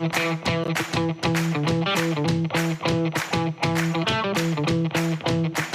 Thank you.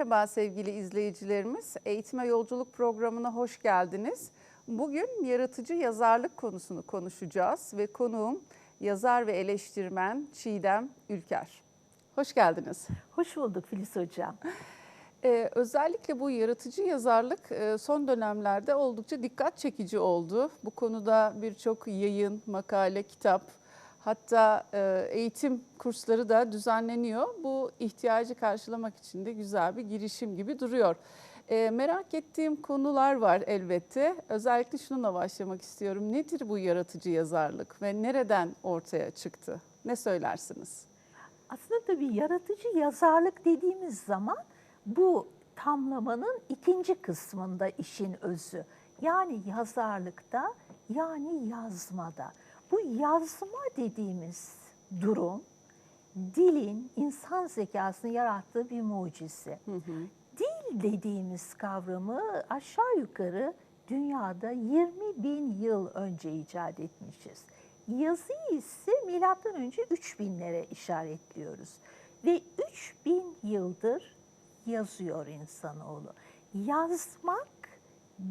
Merhaba sevgili izleyicilerimiz. Eğitime Yolculuk programına hoş geldiniz. Bugün yaratıcı yazarlık konusunu konuşacağız ve konuğum yazar ve eleştirmen Çiğdem Ülker. Hoş geldiniz. Hoş bulduk Filiz Hocam. Ee, özellikle bu yaratıcı yazarlık e, son dönemlerde oldukça dikkat çekici oldu. Bu konuda birçok yayın, makale, kitap hatta e, eğitim kursları da düzenleniyor. Bu ihtiyacı karşılamak için de güzel bir girişim gibi duruyor. E, merak ettiğim konular var elbette. Özellikle şununla başlamak istiyorum. Nedir bu yaratıcı yazarlık ve nereden ortaya çıktı? Ne söylersiniz? Aslında tabii yaratıcı yazarlık dediğimiz zaman bu tamlamanın ikinci kısmında işin özü. Yani yazarlıkta yani yazmada. Bu yazma dediğimiz durum dilin insan zekasını yarattığı bir mucize. Dil dediğimiz kavramı aşağı yukarı dünyada 20 bin yıl önce icat etmişiz. Yazıyı ise milattan önce 3000'lere işaretliyoruz. Ve 3000 yıldır yazıyor insanoğlu. Yazmak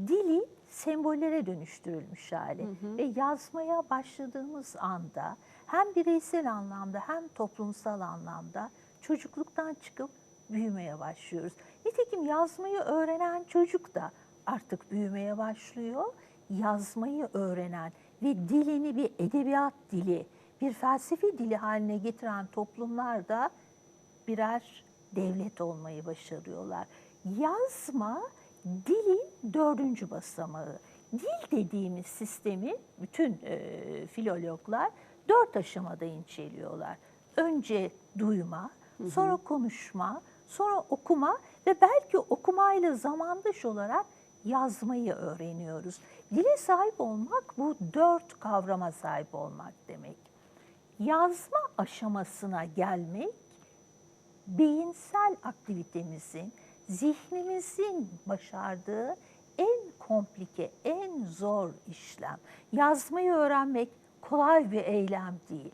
dili sembollere dönüştürülmüş hali. Ve yazmaya başladığımız anda hem bireysel anlamda hem toplumsal anlamda çocukluktan çıkıp büyümeye başlıyoruz. Nitekim yazmayı öğrenen çocuk da artık büyümeye başlıyor. Yazmayı öğrenen ve dilini bir edebiyat dili, bir felsefi dili haline getiren toplumlar da birer devlet olmayı başarıyorlar. Yazma dilin dördüncü basamağı. Dil dediğimiz sistemi bütün e, filologlar dört aşamada inceliyorlar. Önce duyma, sonra konuşma, sonra okuma ve belki okumayla zamandaş olarak yazmayı öğreniyoruz. Dile sahip olmak bu dört kavrama sahip olmak demek. Yazma aşamasına gelmek beyinsel aktivitemizin, zihnimizin başardığı en komplike, en zor işlem. Yazmayı öğrenmek kolay bir eylem değil.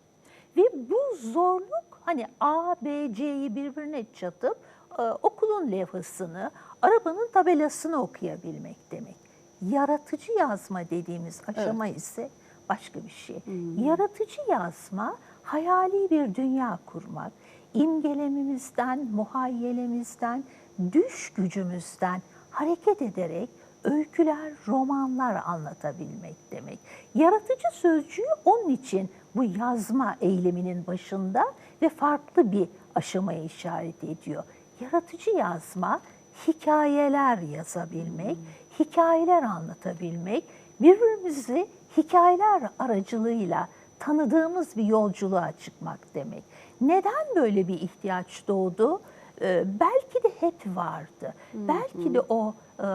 Ve bu zorluk hani A, B, C'yi birbirine çatıp e, okulun levhasını, arabanın tabelasını okuyabilmek demek. Yaratıcı yazma dediğimiz aşama ise başka bir şey. Yaratıcı yazma hayali bir dünya kurmak, imgelemimizden, muhayyelemizden, düş gücümüzden hareket ederek öyküler, romanlar anlatabilmek demek. Yaratıcı sözcüğü onun için bu yazma eyleminin başında ve farklı bir aşamaya işaret ediyor. Yaratıcı yazma, hikayeler yazabilmek, hikayeler anlatabilmek, birbirimizi hikayeler aracılığıyla tanıdığımız bir yolculuğa çıkmak demek. Neden böyle bir ihtiyaç doğdu? Ee, belki de hep vardı. Belki de o e,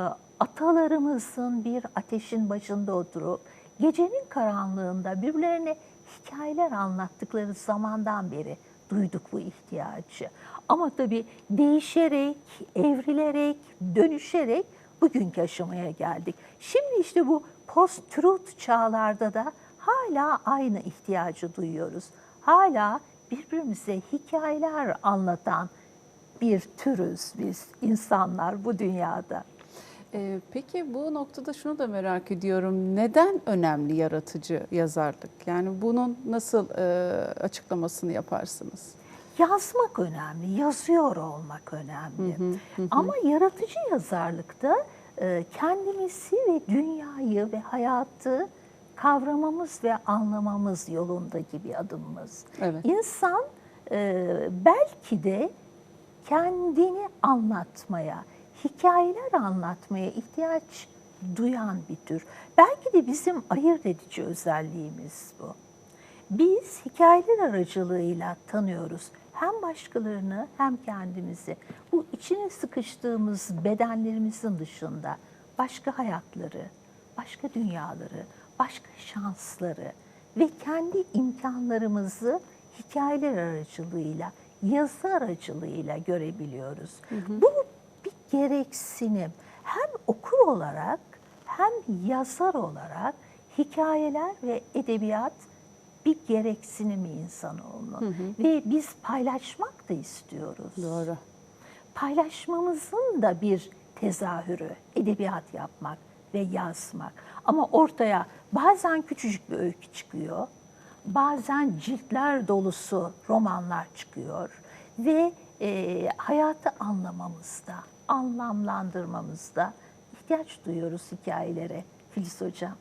atalarımızın bir ateşin başında oturup gecenin karanlığında birbirlerine hikayeler anlattıkları zamandan beri duyduk bu ihtiyacı. Ama tabii değişerek, evrilerek, dönüşerek bugünkü aşamaya geldik. Şimdi işte bu post-truth çağlarda da hala aynı ihtiyacı duyuyoruz. Hala birbirimize hikayeler anlatan bir türüz biz insanlar bu dünyada. Ee, peki bu noktada şunu da merak ediyorum. Neden önemli yaratıcı yazarlık? Yani bunun nasıl e, açıklamasını yaparsınız? Yazmak önemli, yazıyor olmak önemli. Ama yaratıcı yazarlıkta e, kendimizi ve dünyayı ve hayatı kavramamız ve anlamamız yolundaki bir adımımız. Evet. İnsan e, belki de kendini anlatmaya, hikayeler anlatmaya ihtiyaç duyan bir tür. Belki de bizim ayırt edici özelliğimiz bu. Biz hikayeler aracılığıyla tanıyoruz. hem başkalarını hem kendimizi bu içine sıkıştığımız bedenlerimizin dışında başka hayatları, başka dünyaları, başka şansları ve kendi imkanlarımızı hikayeler aracılığıyla, yazı aracılığıyla görebiliyoruz. Bu bir gereksinim. Hem okur olarak hem yazar olarak hikayeler ve edebiyat bir gereksinimi insanoğlunun. Ve biz paylaşmak da istiyoruz. Doğru. Paylaşmamızın da bir tezahürü edebiyat yapmak ve yazmak. Ama ortaya bazen küçücük bir öykü çıkıyor, bazen ciltler dolusu romanlar çıkıyor ve e, hayatı anlamamızda, anlamlandırmamızda ihtiyaç duyuyoruz hikayelere Filiz Hocam.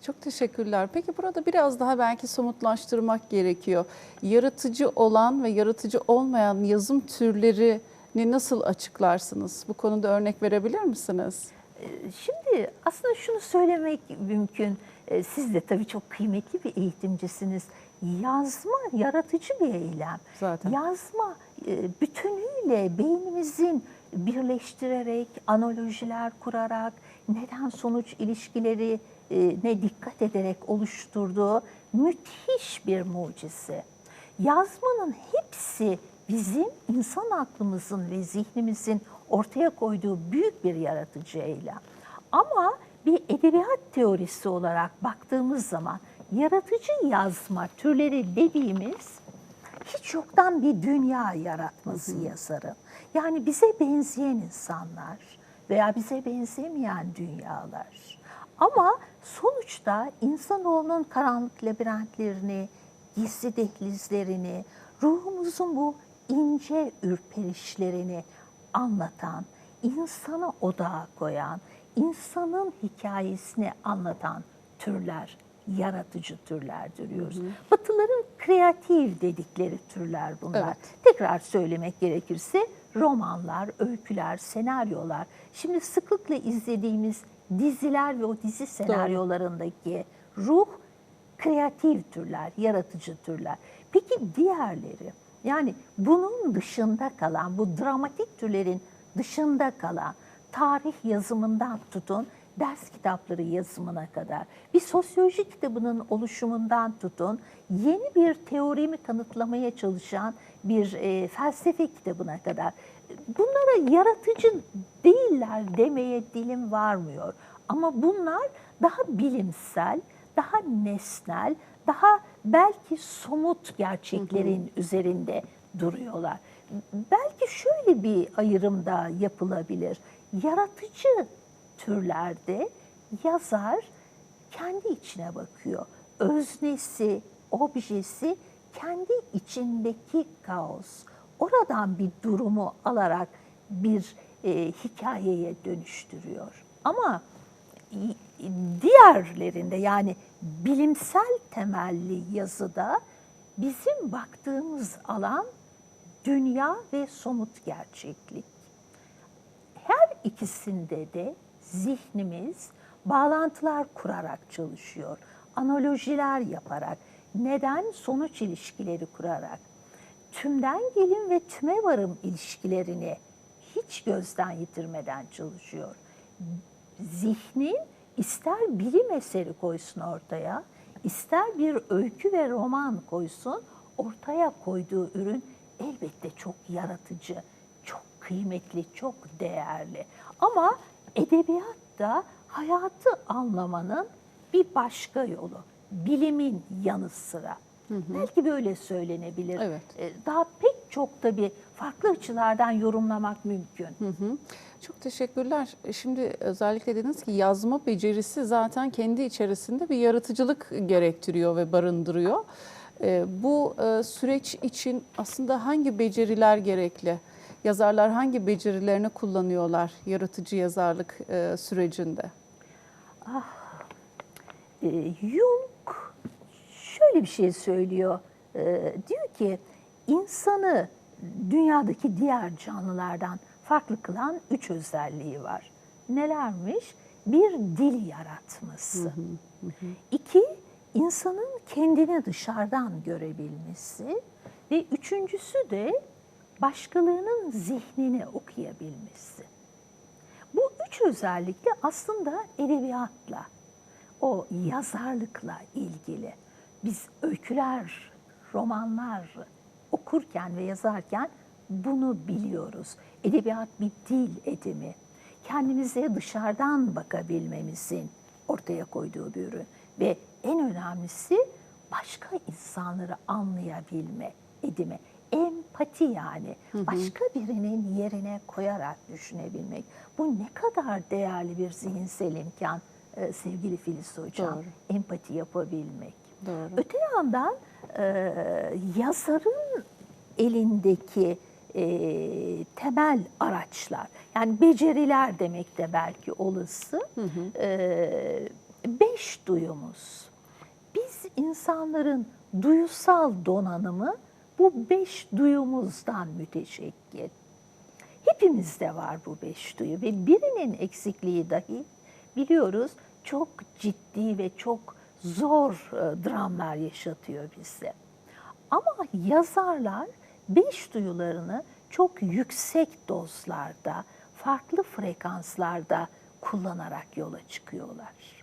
Çok teşekkürler. Peki burada biraz daha belki somutlaştırmak gerekiyor. Yaratıcı olan ve yaratıcı olmayan yazım türlerini nasıl açıklarsınız? Bu konuda örnek verebilir misiniz? Ee, Şimdi aslında şunu söylemek mümkün. Ee, Siz de tabii çok kıymetli bir eğitimcisiniz. Yazma yaratıcı bir eylem. Zaten. Yazma e, bütünüyle beynimizin birleştirerek, analojiler kurarak, neden sonuç ilişkileri e, ne dikkat ederek oluşturduğu müthiş bir mucize. Yazmanın hepsi bizim insan aklımızın ve zihnimizin ortaya koyduğu büyük bir yaratıcı eylem. Ama bir edebiyat teorisi olarak baktığımız zaman yaratıcı yazma türleri dediğimiz hiç yoktan bir dünya yaratması yazarın. Yani bize benzeyen insanlar veya bize benzemeyen dünyalar. Ama sonuçta insanoğlunun karanlık labirentlerini, gizli dehlizlerini, ruhumuzun bu ince ürperişlerini anlatan, insanı odağa koyan, insanın hikayesini anlatan türler, yaratıcı türlerdir diyoruz. Batıların kreatif dedikleri türler bunlar. Evet. Tekrar söylemek gerekirse romanlar, öyküler, senaryolar. Şimdi sıklıkla izlediğimiz diziler ve o dizi senaryolarındaki ruh kreatif türler, yaratıcı türler. Peki diğerleri? Yani bunun dışında kalan, bu dramatik türlerin dışında kalan tarih yazımından tutun ders kitapları yazımına kadar, bir sosyoloji kitabının oluşumundan tutun, yeni bir teorimi kanıtlamaya çalışan bir e, felsefe kitabına kadar. Bunlara yaratıcı değiller demeye dilim varmıyor. Ama bunlar daha bilimsel, daha nesnel, daha belki somut gerçeklerin üzerinde duruyorlar. Belki şöyle bir ayrım da yapılabilir. Yaratıcı türlerde yazar kendi içine bakıyor. Öznesi, objesi kendi içindeki kaos. Oradan bir durumu alarak bir e, hikayeye dönüştürüyor. Ama diğerlerinde yani bilimsel temelli yazıda bizim baktığımız alan dünya ve somut gerçeklik. İkisinde de zihnimiz bağlantılar kurarak çalışıyor. Analojiler yaparak, neden sonuç ilişkileri kurarak, tümden gelin ve tüme varım ilişkilerini hiç gözden yitirmeden çalışıyor. Zihnin ister bilim eseri koysun ortaya, ister bir öykü ve roman koysun, ortaya koyduğu ürün elbette çok yaratıcı, kıymetli, çok değerli. Ama edebiyat da hayatı anlamanın bir başka yolu. Bilimin yanı sıra. Belki böyle söylenebilir. Evet. Ee, Daha pek çok tabii farklı açılardan yorumlamak mümkün. Hı hı. Çok teşekkürler. E, Şimdi özellikle dediniz ki yazma becerisi zaten kendi içerisinde bir yaratıcılık gerektiriyor ve barındırıyor. E, Bu e, süreç için aslında hangi beceriler gerekli? Yazarlar hangi becerilerini kullanıyorlar yaratıcı yazarlık e, sürecinde? Ee, Jung şöyle bir şey söylüyor. Ee, diyor ki insanı dünyadaki diğer canlılardan farklı kılan üç özelliği var. Nelermiş? Bir dil yaratması. İki, insanın kendini dışarıdan görebilmesi. Ve üçüncüsü de başkalarının zihnini okuyabilmesi. Bu üç özellikle aslında edebiyatla, o yazarlıkla ilgili. Biz öyküler, romanlar okurken ve yazarken bunu biliyoruz. Edebiyat bir dil edimi. Kendimize dışarıdan bakabilmemizin ortaya koyduğu bir ürün. Ve en önemlisi başka insanları anlayabilme edimi. Empati yani. Başka birinin yerine koyarak düşünebilmek. Bu ne kadar değerli bir zihinsel imkan e, sevgili Filiz Hocam. Doğru. Empati yapabilmek. Doğru. Öte yandan e, yazarın elindeki e, temel araçlar, yani beceriler demek de belki olası, e, beş duyumuz. Biz insanların duyusal donanımı bu beş duyumuzdan müteşekkil. Hepimizde var bu beş duyu ve birinin eksikliği dahi biliyoruz çok ciddi ve çok zor e, dramlar yaşatıyor bize. Ama yazarlar beş duyularını çok yüksek dozlarda, farklı frekanslarda kullanarak yola çıkıyorlar.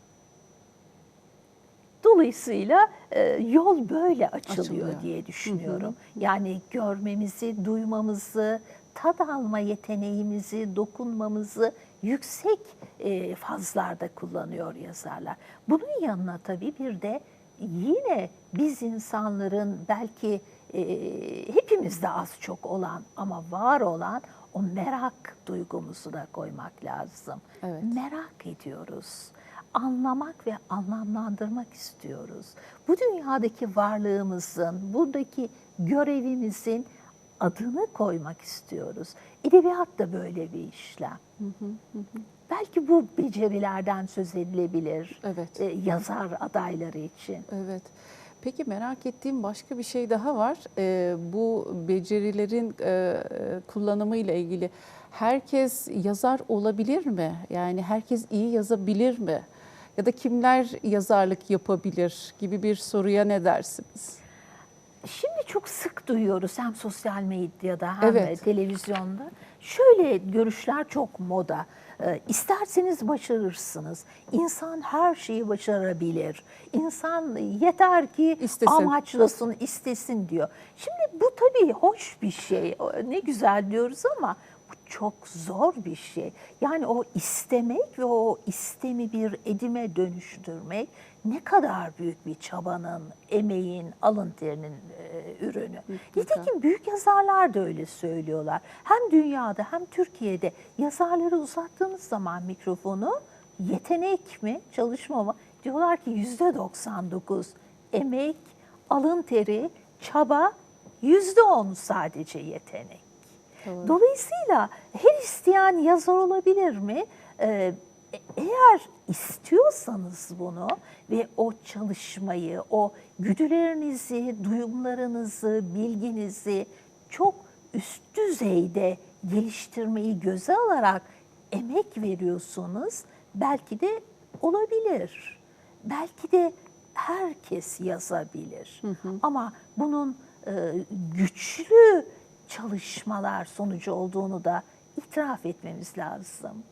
Dolayısıyla e, yol böyle açılıyor, Açılıyor. diye düşünüyorum. Yani görmemizi, duymamızı, tad alma yeteneğimizi, dokunmamızı yüksek e, fazlarda kullanıyor yazarlar. Bunun yanına tabii bir de yine biz insanların belki e, hepimizde az çok olan ama var olan o merak duygumuzu da koymak lazım. Evet. Merak ediyoruz anlamak ve anlamlandırmak istiyoruz. Bu dünyadaki varlığımızın, buradaki görevimizin adını koymak istiyoruz. Edebiyat da böyle bir işlem. Belki bu becerilerden söz edilebilir Evet. e, yazar adayları için. Evet. Peki merak ettiğim başka bir şey daha var. Ee, bu becerilerin e, kullanımı ile ilgili herkes yazar olabilir mi? Yani herkes iyi yazabilir mi? Ya da kimler yazarlık yapabilir gibi bir soruya ne dersiniz? Şimdi çok sık duyuyoruz hem sosyal medyada hem Evet. televizyonda. Şöyle görüşler çok moda. Ee, İsterseniz başarırsınız. İnsan her şeyi başarabilir. İnsan yeter ki İstesin. amaçlasın, istesin diyor. Şimdi bu tabii hoş bir şey. Ne güzel diyoruz ama çok zor bir şey. Yani o istemek ve o istemi bir edime dönüştürmek ne kadar büyük bir çabanın, emeğin, alın terinin e, ürünü. Nitekim büyük yazarlar da öyle söylüyorlar. Hem dünyada hem Türkiye'de yazarlara uzattığınız zaman mikrofonu yetenek mi, çalışma mı? Diyorlar ki yüzde 99 emek, alın teri, çaba, yüzde 10 sadece yetenek. Doğru. Dolayısıyla her isteyen yazar olabilir mi? Ee, eğer istiyorsanız bunu ve o çalışmayı, o güdülerinizi, duyumlarınızı, bilginizi çok üst düzeyde geliştirmeyi göze alarak emek veriyorsunuz, belki de olabilir. Belki de herkes yazabilir. Ama bunun e, güçlü çalışmalar sonucu olduğunu da itiraf etmemiz lazım.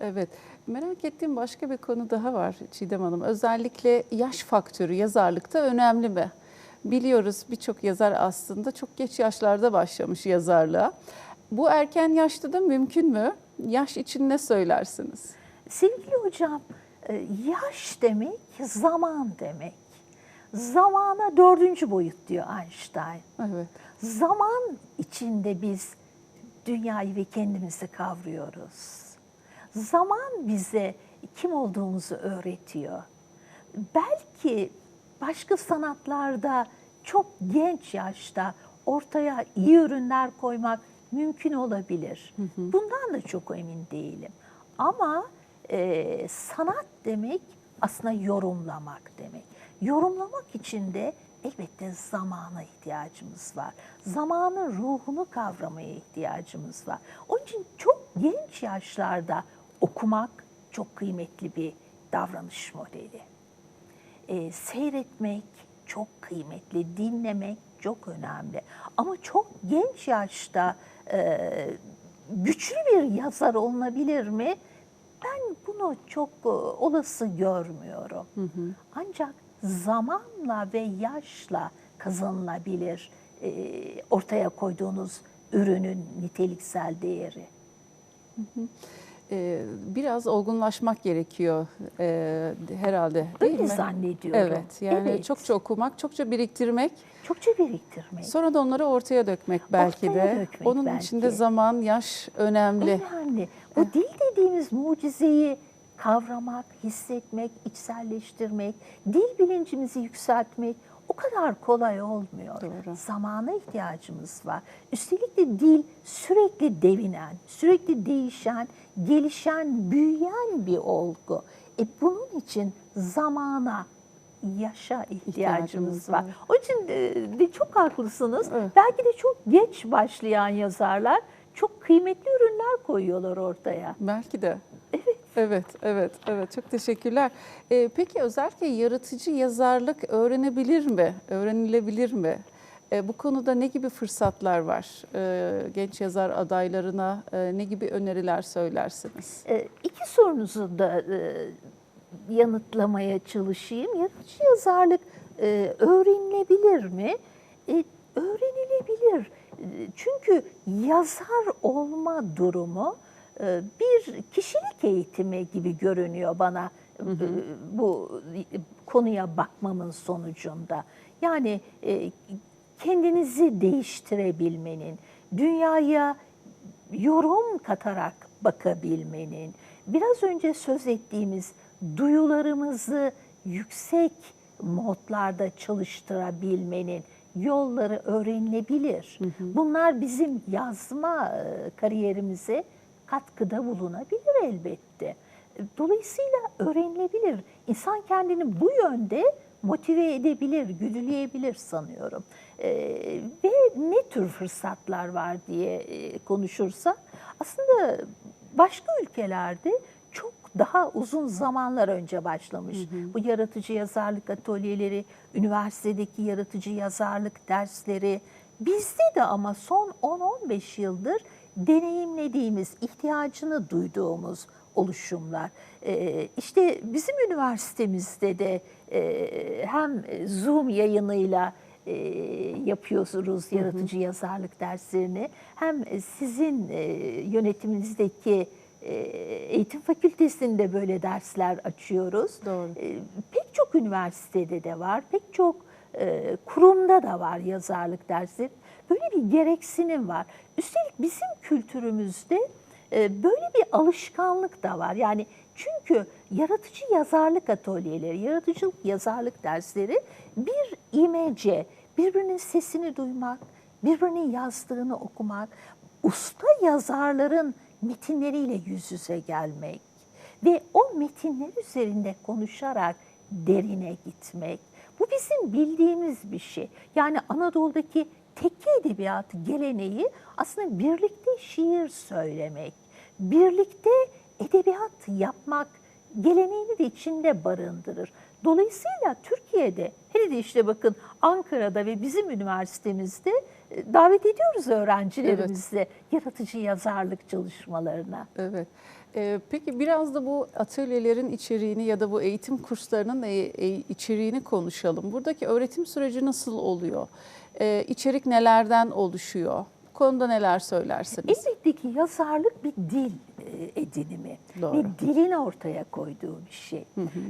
Evet. Merak ettiğim başka bir konu daha var Çiğdem Hanım. Özellikle yaş faktörü yazarlıkta önemli mi? Biliyoruz birçok yazar aslında çok geç yaşlarda başlamış yazarlığa. Bu erken yaşta da mümkün mü? Yaş için ne söylersiniz? Sevgili hocam, e, yaş demek zaman demek. Zamana dördüncü boyut diyor Einstein. Evet. Zaman içinde biz dünyayı ve kendimizi kavruyoruz. Zaman bize kim olduğumuzu öğretiyor. Belki başka sanatlarda çok genç yaşta ortaya iyi ürünler koymak mümkün olabilir. Bundan da çok emin değilim. Ama e, sanat demek aslında yorumlamak demek. Yorumlamak için de elbette zamana ihtiyacımız var. Zamanın ruhunu kavramaya ihtiyacımız var. Onun için çok genç yaşlarda okumak çok kıymetli bir davranış modeli. E, seyretmek çok kıymetli, dinlemek çok önemli. Ama çok genç yaşta e, güçlü bir yazar olunabilir mi? Ben bunu çok e, olası görmüyorum. Ancak zamanla ve yaşla kazanılabilir e, ortaya koyduğunuz ürünün niteliksel değeri. Ee, biraz olgunlaşmak gerekiyor e, herhalde değil Öyle mi? zannediyorum. Evet yani Evet. çokça okumak, çokça biriktirmek, Çokça biriktirmek. sonra da onları ortaya dökmek belki Ortaya de. dökmek Onun belki. içinde zaman, yaş önemli. Önemli. Bu dil dediğimiz mucizeyi kavramak, hissetmek, içselleştirmek, dil bilincimizi yükseltmek o kadar kolay olmuyor. Doğru. Zamana ihtiyacımız var. Üstelik de dil sürekli devinen, sürekli değişen, gelişen, büyüyen bir olgu. E bunun için zamana, yaşa ihtiyacımız İhtiyacımız var. var. Onun için e, de çok haklısınız. Evet. Belki de çok geç başlayan yazarlar çok kıymetli ürünler koyuyorlar ortaya. Belki de. Evet, evet, evet. Çok teşekkürler. Ee, peki özellikle yaratıcı yazarlık öğrenebilir mi? Öğrenilebilir mi? Ee, bu konuda ne gibi fırsatlar var? Ee, genç yazar adaylarına e, ne gibi öneriler söylersiniz? E, iki sorunuzu da e, yanıtlamaya çalışayım. Yaratıcı yazarlık e, öğrenilebilir mi? E, öğrenilebilir. Çünkü yazar olma durumu bir kişilik eğitimi gibi görünüyor bana e, bu konuya bakmamın sonucunda. Yani e, kendinizi değiştirebilmenin, dünyaya yorum katarak bakabilmenin, biraz önce söz ettiğimiz duyularımızı yüksek modlarda çalıştırabilmenin yolları öğrenilebilir. Bunlar bizim yazma e, kariyerimize katkıda bulunabilir elbette. Dolayısıyla öğrenilebilir. İnsan kendini bu yönde motive edebilir, güdüleyebilir sanıyorum. Ee, ve ne tür fırsatlar var diye e, konuşursak aslında başka ülkelerde çok daha uzun zamanlar önce başlamış. Bu yaratıcı yazarlık atölyeleri, üniversitedeki yaratıcı yazarlık dersleri bizde de ama son 10-15 yıldır deneyimlediğimiz, ihtiyacını duyduğumuz oluşumlar. Ee, işte bizim üniversitemizde de e, hem Zoom yayınıyla e, yapıyoruz yaratıcı yazarlık derslerini hem sizin e, yönetiminizdeki e, eğitim fakültesinde böyle dersler açıyoruz. Doğru. E, pek çok üniversitede de var, pek çok e, kurumda da var yazarlık dersleri. Böyle bir gereksinim var. Üstelik bizim kültürümüzde e, böyle bir alışkanlık da var. Yani çünkü yaratıcı yazarlık atölyeleri, yaratıcılık yazarlık dersleri bir imece, birbirinin sesini duymak, birbirinin yazdığını okumak, usta yazarların metinleriyle yüz yüze gelmek ve o metinler üzerinde konuşarak derine gitmek. Bu bizim bildiğimiz bir şey. Yani Anadolu'daki tekke edebiyatı geleneği aslında birlikte şiir söylemek, birlikte edebiyat yapmak geleneğini de içinde barındırır. Dolayısıyla Türkiye'de, hele de işte bakın Ankara'da ve bizim üniversitemizde e, davet ediyoruz öğrencilerimizi yaratıcı yazarlık çalışmalarına. Evet. Ee, peki biraz da bu atölyelerin içeriğini ya da bu eğitim kurslarının e- e- içeriğini konuşalım. Buradaki öğretim süreci nasıl oluyor? Ee, içerik nelerden oluşuyor? Bu konuda neler söylersiniz? Elbette ki yazarlık bir dil e, edinimi Doğru. ve dilin ortaya koyduğu bir şey.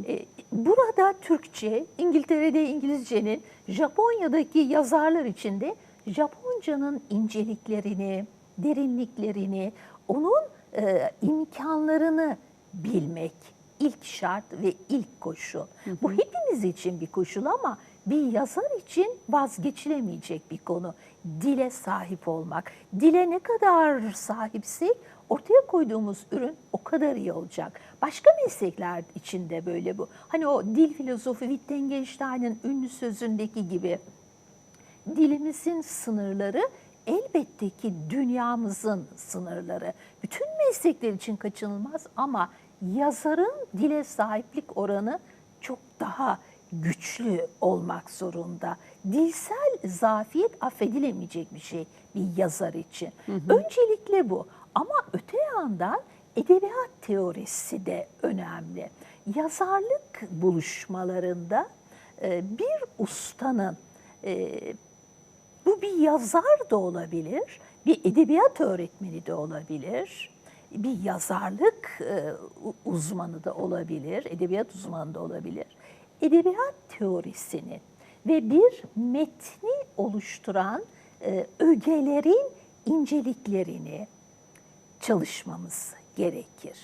E, Burada Türkçe, İngiltere'de İngilizcenin, Japonya'daki yazarlar içinde Japonca'nın inceliklerini, derinliklerini, onun e, imkanlarını bilmek ilk şart ve ilk koşul. Bu hepimiz için bir koşul ama bir yazar için vazgeçilemeyecek bir konu. Dile sahip olmak. Dile ne kadar sahipsek ortaya koyduğumuz ürün o kadar iyi olacak. Başka meslekler için de böyle bu. Hani o dil filozofu Wittgenstein'in ünlü sözündeki gibi dilimizin sınırları elbette ki dünyamızın sınırları. Bütün meslekler için kaçınılmaz ama yazarın dile sahiplik oranı çok daha güçlü olmak zorunda. dilsel zafiyet affedilemeyecek bir şey bir yazar için. Öncelikle bu. Ama öte yandan edebiyat teorisi de önemli. Yazarlık buluşmalarında e, bir ustanın e, bu bir yazar da olabilir, bir edebiyat öğretmeni de olabilir, bir yazarlık e, uzmanı da olabilir, edebiyat uzmanı da olabilir. Edebiyat teorisinin ve bir metni oluşturan e, ögelerin inceliklerini çalışmamız gerekir.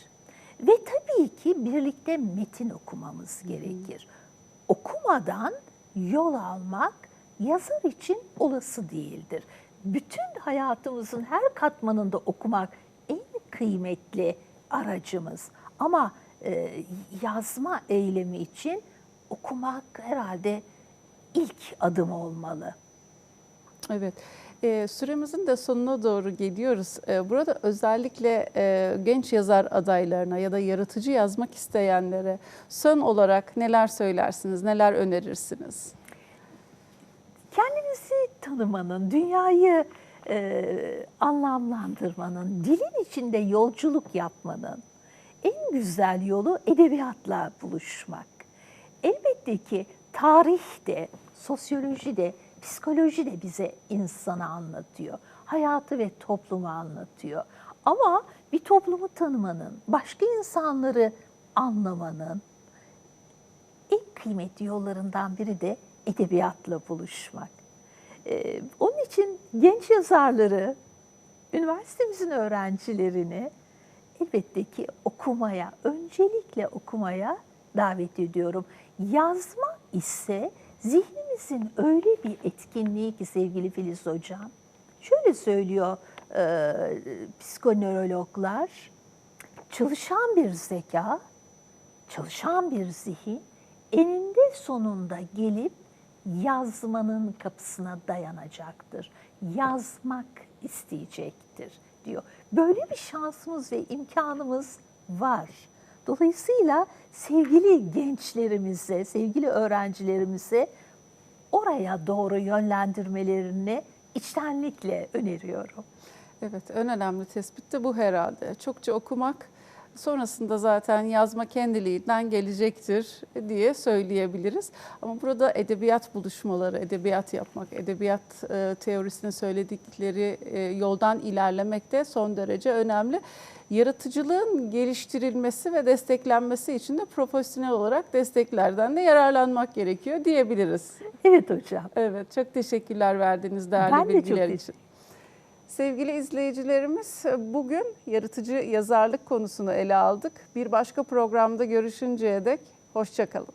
Ve tabii ki birlikte metin okumamız gerekir. Okumadan yol almak yazar için olası değildir. Bütün hayatımızın her katmanında okumak en kıymetli aracımız. Ama e, yazma eylemi için okumak herhalde ilk adım olmalı. Evet. Ee, süremizin de sonuna doğru geliyoruz. Ee, burada özellikle e, genç yazar adaylarına ya da yaratıcı yazmak isteyenlere son olarak neler söylersiniz, neler önerirsiniz? kendimizi tanımanın, dünyayı e, anlamlandırmanın, dilin içinde yolculuk yapmanın en güzel yolu edebiyatla buluşmak. Elbette ki tarih de, sosyoloji de, psikoloji de bize insanı anlatıyor. Hayatı ve toplumu anlatıyor. Ama bir toplumu tanımanın, başka insanları anlamanın, en kıymetli yollarından biri de edebiyatla buluşmak. Ee, onun için genç yazarları, üniversitemizin öğrencilerini elbette ki okumaya, öncelikle okumaya davet ediyorum. Yazma ise zihnimizin öyle bir etkinliği ki sevgili Filiz Hocam, şöyle söylüyor e, psikonörologlar, çalışan bir zeka, çalışan bir zihin eninde sonunda gelip yazmanın kapısına dayanacaktır. Yazmak isteyecektir diyor. Böyle bir şansımız ve imkanımız var. Dolayısıyla sevgili gençlerimize, sevgili öğrencilerimize oraya doğru yönlendirmelerini içtenlikle öneriyorum. Evet, en önemli tespit de bu herhalde. Çokça okumak, sonrasında zaten yazma kendiliğinden gelecektir diye söyleyebiliriz. Ama burada edebiyat buluşmaları, edebiyat yapmak, edebiyat e, teorisinin söyledikleri e, yoldan ilerlemek de son derece önemli. Yaratıcılığın geliştirilmesi ve desteklenmesi için de profesyonel olarak desteklerden de yararlanmak gerekiyor diyebiliriz. Evet hocam. Evet, çok teşekkürler verdiğiniz değerli Ben de çok bilgiler için. Sevgili izleyicilerimiz bugün yaratıcı yazarlık konusunu ele aldık. Bir başka programda görüşünceye dek hoşçakalın.